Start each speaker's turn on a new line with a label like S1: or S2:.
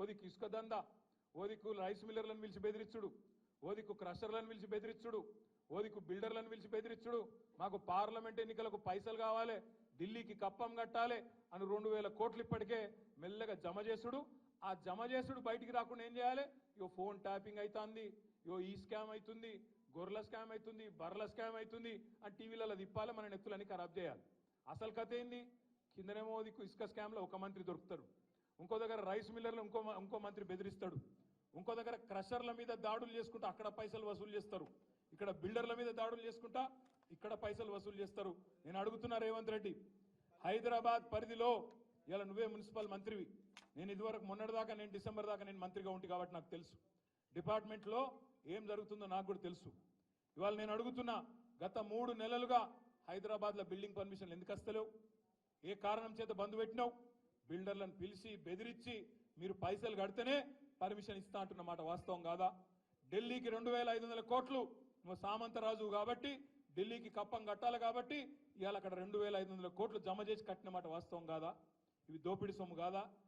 S1: ఓదికు ఇసుక దందా. ఓదికు రైస్ మిల్లర్లను పిలిచి బెదిరించుడు ఓదికు క్రషర్లను పిలిచి బెదిరించుడు ఓదికు బిల్డర్లను పిలిచి బెదిరించుడు మాకు పార్లమెంట్ ఎన్నికలకు పైసలు కావాలి ఢిల్లీకి కప్పం కట్టాలి అని రెండు వేల కోట్లు ఇప్పటికే మెల్లగా జమ చేసుడు. ఆ జమ చేసుడు బయటికి రాకుండా ఏం చేయాలి? యో ఫోన్ ట్యాపింగ్ అవుతుంది యో ఈ స్కామ్ అవుతుంది గొర్రెల స్కామ్ అవుతుంది బర్రెల స్కామ్ అవుతుంది అని టీవీలలో తిప్పాలి మన నెత్తులని ఖరాబ్ చేయాలి. అసలు కథ ఏంది? కిందనేమో దిక్కు ఇసుక స్కామ్లో ఒక మంత్రి దొరుకుతారు ఇంకో దగ్గర రైస్ మిల్లర్లు ఇంకో ఇంకో మంత్రి బెదిరిస్తాడు. ఇంకో దగ్గర క్రషర్ల మీద దాడులు చేసుకుంటా అక్కడ పైసలు వసూలు చేస్తారు. ఇక్కడ బిల్డర్ల మీద దాడులు చేసుకుంటా ఇక్కడ పైసలు వసూలు చేస్తారు. నేను అడుగుతున్నా రేవంత్ రెడ్డి హైదరాబాద్ పరిధిలో ఇలా నువ్వే మున్సిపల్ మంత్రివి. నేను ఇదివరకు మొన్నటిదాకా నేను డిసెంబర్ దాకా నేను మంత్రిగా ఉంటి కాబట్టి నాకు తెలుసు. డిపార్ట్మెంట్లో ఏం జరుగుతుందో నాకు కూడా తెలుసు. ఇవాళ నేను అడుగుతున్నా గత మూడు నెలలుగా హైదరాబాద్లో బిల్డింగ్ పర్మిషన్లు ఎందుకు వస్తలేవు? ఏ కారణం చేత బంద్ పెట్టినావు? బిల్డర్లను పిలిచి బెదిరించి మీరు పైసలు కడితేనే పర్మిషన్ ఇస్తా అంటున్న మాట వాస్తవం కాదా? ఢిల్లీకి రెండు వేల ఐదు వందల కోట్లు నువ్వు సామంతరాజు కాబట్టి ఢిల్లీకి కప్పం కట్టాలి కాబట్టి ఇవాళ అక్కడ రెండు వేల ఐదు వందల కోట్లు జమ చేసి కట్టిన మాట వాస్తవం కాదా? ఇవి దోపిడీ సొమ్ము కాదా?